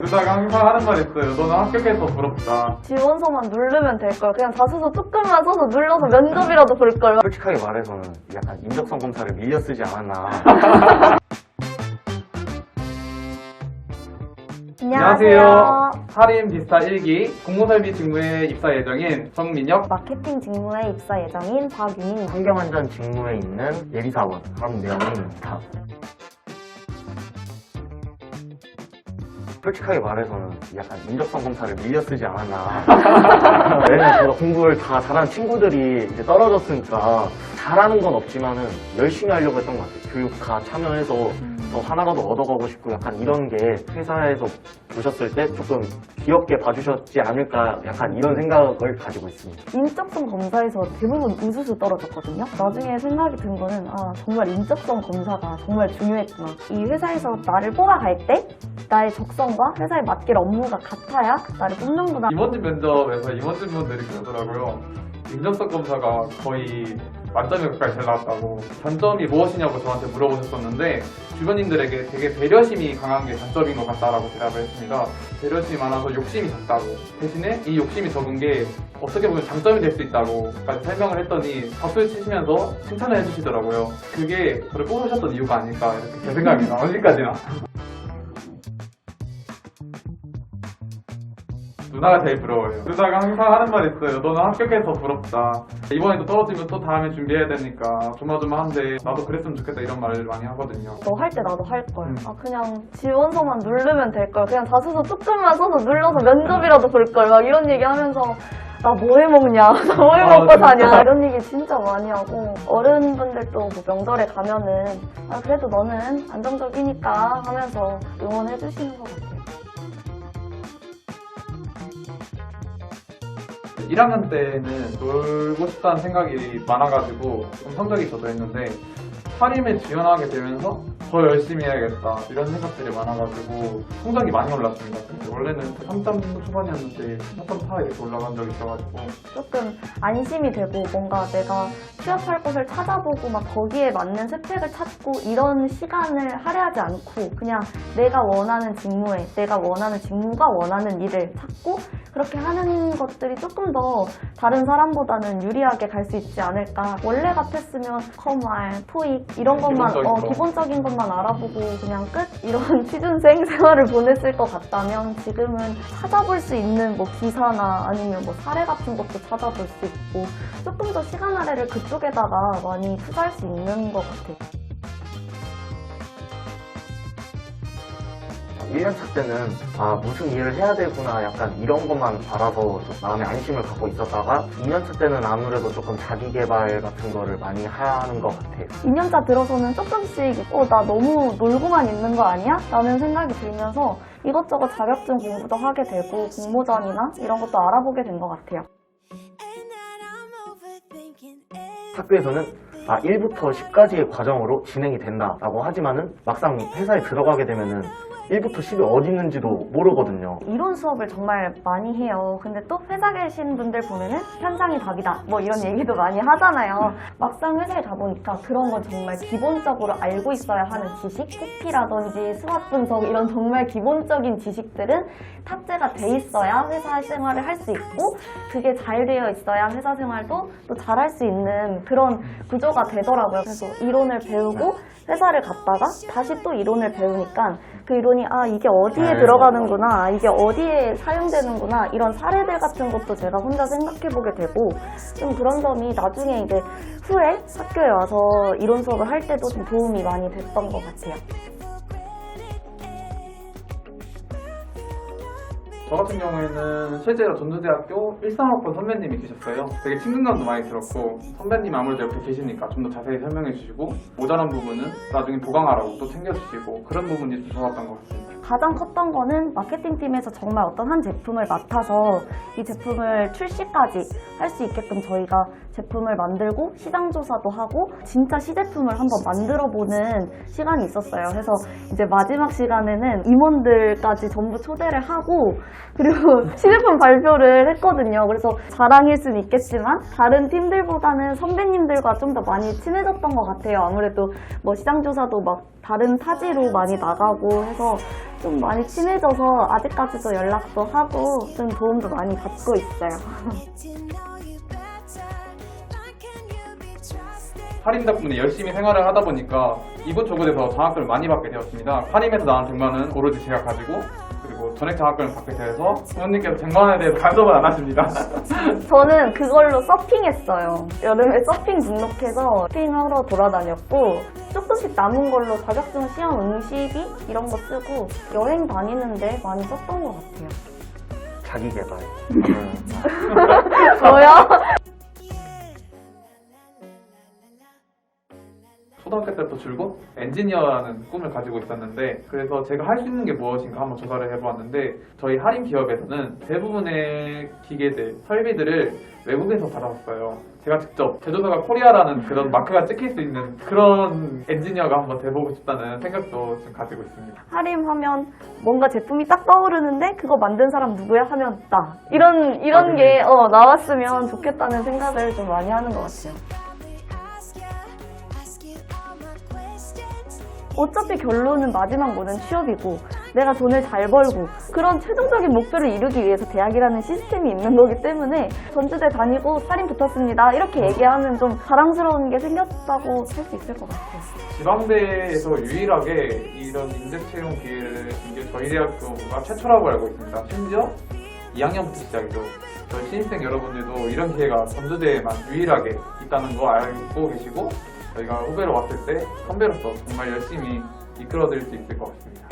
그러다가 항상 하는 말 있어요. 너는 합격해서 부럽다. 지원서만 누르면 될 걸. 그냥 자소서 조금만 써서 눌러서 면접이라도 볼 걸. 솔직하게 말해서는 약간 인적성 검사를 밀려 쓰지 않았나. 안녕하세요. 사림 비스타 1기 공모설비 직무에 입사 예정인 정민혁. 마케팅 직무에 입사 예정인 박윤인. 환경안전 직무에 있는 예비사원 박명희입니다. 솔직하게 말해서는 약간 인적성 검사를 밀려 쓰지 않았나. 왜냐면 제가 공부를 다 잘하는 친구들이 이제 떨어졌으니까 잘하는 건 없지만은 열심히 하려고 했던 것 같아요. 교육 다 참여해서 더 하나라도 얻어가고 싶고 약간 이런 게 회사에서 보셨을 때 조금 귀엽게 봐주셨지 않을까 약간 이런 생각을 가지고 있습니다. 인적성 검사에서 대부분 우수수 떨어졌거든요. 나중에 생각이 든 거는 아 정말 인적성 검사가 정말 중요했구나. 이 회사에서 나를 뽑아갈 때 나의 적성과 회사에 맡길 업무가 같아야 나를 뽑는구나. 임원진 면접에서 임원진 분들이 그러더라고요. 인적성 검사가 거의 만점에 가까이 잘 나왔다고. 단점이 무엇이냐고 저한테 물어보셨었는데 주변인들에게 되게 배려심이 강한 게 단점인 것 같다라고 대답을 했습니다. 배려심이 많아서 욕심이 작다고. 대신에 이 욕심이 적은 게 어떻게 보면 장점이 될 수 있다고까지 설명을 했더니 박수를 치시면서 칭찬을 해주시더라고요. 그게 저를 뽑으셨던 이유가 아닐까 이렇게 제 생각입니다. 어디까지나. 누나가 제일 부러워요. 누나가 항상 하는 말 있어요. 너는 합격해서 부럽다. 이번에도 떨어지면 또 다음에 준비해야 되니까 조마조마한데 나도 그랬으면 좋겠다 이런 말을 많이 하거든요. 너 할 때 나도 할 걸. 음. 아 그냥 지원서만 누르면 될 걸. 그냥 자소서 조금만 써서 눌러서 면접이라도 볼 걸. 막 이런 얘기 하면서 나 뭐 해 먹냐, 나 뭐해 아, 먹고. 사냐 이런 얘기 진짜 많이 하고 어른분들도 뭐 명절에 가면은 아 그래도 너는 안정적이니까 하면서 응원해 주시는 것 같아요. 1학년 때는 놀고 싶다는 생각이 많아가지고 좀 성적이 저조했는데 사림에 지원하게 되면서 더 열심히 해야겠다 이런 생각들이 많아가지고 성적이 많이 올랐습니다. 원래는 3점 초반이었는데 4.4 이렇게 올라간 적이 있어가지고 조금 안심이 되고 뭔가 내가 취업할 곳을 찾아보고 막 거기에 맞는 스펙을 찾고 이런 시간을 할애하지 않고 그냥 내가 원하는 직무에 내가 원하는 직무가 원하는 일을 찾고 그렇게 하는 것들이 조금 더 다른 사람보다는 유리하게 갈 수 있지 않을까 원래 같았으면 커말, 토익 이런 것만 기본적인 어, 거. 기본적인 것만 알아보고 그냥 끝 이런 취준생 생활을 보냈을 것 같다면 지금은 찾아볼 수 있는 뭐 기사나 아니면 뭐 사례 같은 것도 찾아볼 수 있고 조금 더 시간 할애를 그쪽 에다가 많이 투자할 수 있는 것 같아요. 1년차 때는 아 무슨 일을 해야 되구나 약간 이런 것만 알아서 좀 마음에 안심을 갖고 있었다가 2년차 때는 아무래도 조금 자기 개발 같은 거를 많이 하는 것 같아요. 2년차 들어서는 조금씩 어 나 너무 놀고만 있는 거 아니야? 라는 생각이 들면서 이것저것 자격증 공부도 하게 되고 공모전이나 이런 것도 알아보게 된 것 같아요. 학교에서는 아 1부터 10까지의 과정으로 진행이 된다라고 하지만은 막상 회사에 들어가게 되면은 1부터 10이 어디 있는지도 모르거든요. 이론 수업을 정말 많이 해요. 근데 또 회사 계신 분들 보면은 현장이 답이다. 뭐 이런 얘기도 많이 하잖아요. 막상 회사에 가보니까 그런 건 정말 기본적으로 알고 있어야 하는 지식, TP라든지 수학 분석 이런 정말 기본적인 지식들은 탑재가 돼 있어야 회사 생활을 할 수 있고 그게 잘 되어 있어야 회사 생활도 또 잘할 수 있는 그런 구조가 되더라고요. 그래서 이론을 배우고 회사를 갔다가 다시 또 이론을 배우니까 그 이론이 아 이게 어디에 네, 들어가는구나 아, 이게 어디에 사용되는구나 이런 사례들 같은 것도 제가 혼자 생각해 보게 되고 좀 그런 점이 나중에 이제 후에 학교에 와서 이론 수업을 할 때도 좀 도움이 많이 됐던 것 같아요. 저 같은 경우에는 실제로 전주대학교 13학번 선배님이 계셨어요. 되게 친근감도 많이 들었고 선배님 아무래도 옆에 계시니까 좀 더 자세히 설명해 주시고 모자란 부분은 나중에 보강하라고 또 챙겨주시고 그런 부분이 좀 좋았던 것 같습니다. 가장 컸던 거는 마케팅팀에서 정말 어떤 한 제품을 맡아서 이 제품을 출시까지 할 수 있게끔 저희가 제품을 만들고 시장 조사도 하고 진짜 시제품을 한번 만들어 보는 시간이 있었어요. 그래서 이제 마지막 시간에는 임원들까지 전부 초대를 하고 그리고 시제품 발표를 했거든요. 그래서 자랑일 수는 있겠지만 다른 팀들보다는 선배님들과 좀 더 많이 친해졌던 것 같아요. 아무래도 뭐 시장 조사도 막 다른 타지로 많이 나가고 해서 좀 많이 친해져서 아직까지도 연락도 하고 좀 도움도 많이 받고 있어요. 하림 덕분에 열심히 생활을 하다 보니까 이곳저곳에서 장학금을 많이 받게 되었습니다. 하림에서 나온 쟁반은 오로지 제가 가지고 그리고 전액 장학금을 받게 되어서 부모님께서 쟁반에 대해서 간섭을 안 하십니다. 저는 그걸로 서핑했어요. 여름에 서핑 등록해서 서핑하러 돌아다녔고 조금씩 남은 걸로 자격증 시험 응시비 이런 거 쓰고 여행 다니는데 많이 썼던 것 같아요. 자기 개발. 뭐요? 학교 때부터 줄곧 엔지니어라는 꿈을 가지고 있었는데 그래서 제가 할 수 있는 게 무엇인가 한번 조사를 해보았는데 저희 할인 기업에서는 대부분의 기계들, 설비들을 외국에서 받아왔어요. 제가 직접 제조사가 코리아라는 그런 마크가 찍힐 수 있는 그런 엔지니어가 한번 돼보고 싶다는 생각도 지금 가지고 있습니다. 하림 하면 뭔가 제품이 딱 떠오르는데 그거 만든 사람 누구야 하면 나 이런 이런 아, 게 어, 나왔으면 좋겠다는 생각을 좀 많이 하는 것 같아요. 어차피 결론은 마지막 모는 취업이고 내가 돈을 잘 벌고 그런 최종적인 목표를 이루기 위해서 대학이라는 시스템이 있는 거기 때문에 전주대 다니고 살인 붙었습니다 이렇게 얘기하면 좀 자랑스러운 게 생겼다고 할 수 있을 것 같아요. 지방대에서 유일하게 이런 인재 채용 기회를 준 게 저희 대학교가 최초라고 알고 있습니다. 심지어 2학년부터 시작이죠. 저희 신입생 여러분들도 이런 기회가 전주대에만 유일하게 있다는 거 알고 계시고 저희가 후배로 왔을 때 선배로서 정말 열심히 이끌어드릴 수 있을 것 같습니다.